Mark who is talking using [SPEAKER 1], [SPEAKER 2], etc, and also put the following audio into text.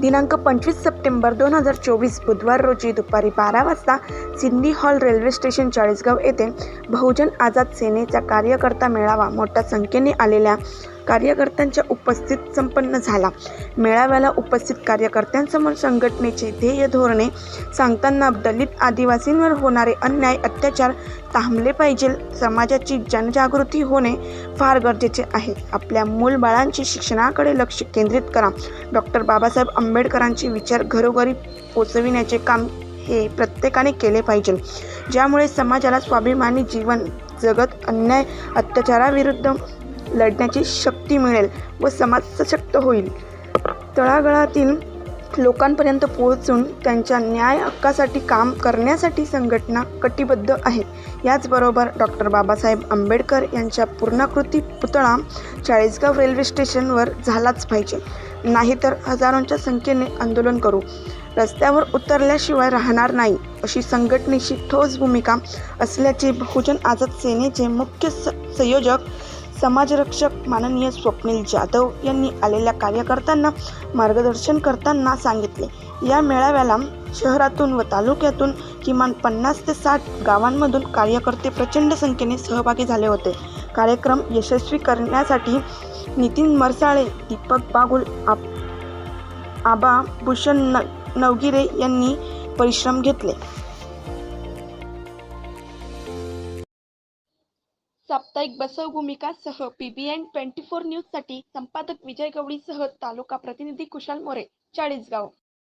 [SPEAKER 1] दिनांक पंचवीस सप्टेंबर दोन हजार चोवीस बुधवार रोजी दुपारी बारा वाजता Sindhi hall railway station Chalisgaon येथे बहुजन आझाद सेनेचा कार्यकर्ता मेळावा मोठ्या संख्येने आलेल्या कार्यकर्त्यांच्या उपस्थित संपन्न झाला. मेळाव्याला उपस्थित कार्यकर्त्यांसमोर संघटनेचे ध्येय धोरणे सांगताना दलित आदिवासींवर होणारे अन्याय अत्याचार थांबले पाहिजे. समाजाची जनजागृती होणे फार गरजेचे आहे. आपल्या मूल बाळांची शिक्षणाकडे लक्ष केंद्रित करा. डॉक्टर बाबासाहेब आंबेडकरांचे विचार घरोघरी पोचविण्याचे काम हे प्रत्येकाने केले पाहिजे. ज्यामुळे समाजाला स्वाभिमानी जीवन जगत अन्याय अत्याचाराविरुद्ध लढण्याची शक्ती मिळेल व समाज सशक्त होईल. तळागाळातील लोकांपर्यंत पोहोचून त्यांच्या न्याय हक्कासाठी काम करण्यासाठी संघटना कटिबद्ध आहे याचबरोबर डॉक्टर बाबासाहेब आंबेडकर यांच्या पूर्णाकृती पुतळा चाळीसगाव रेल्वे स्टेशनवर झालाच पाहिजे. नाहीतर हजारोंच्या संख्येने आंदोलन करू. रस्त्यावर उतरल्याशिवाय राहणार नाही अशी संघटनेची ठोस भूमिका असल्याचे बहुजन आझाद सेनेचे मुख्य स संयोजक समाजरक्षक माननीय स्वप्नील जाधव यांनी आलेल्या कार्यकर्त्यांना मार्गदर्शन करताना सांगितले. या मेळाव्याला शहरातून व तालुक्यातून किमान पन्नास ते साठ गावांमधून कार्यकर्ते प्रचंड संख्येने सहभागी झाले होते. कार्यक्रम यशस्वी करण्यासाठी नितीन मरसाळे दीपक बागुल आप आबा भूषण न नवगिरे यांनी परिश्रम घेतले. साप्ताहिक बसव भूमिकासह पी बी ट्वेंटी फोर न्यूजसाठी संपादक विजय गवळीसह तालुका प्रतिनिधी कुशाल मोरे चाळीसगाव.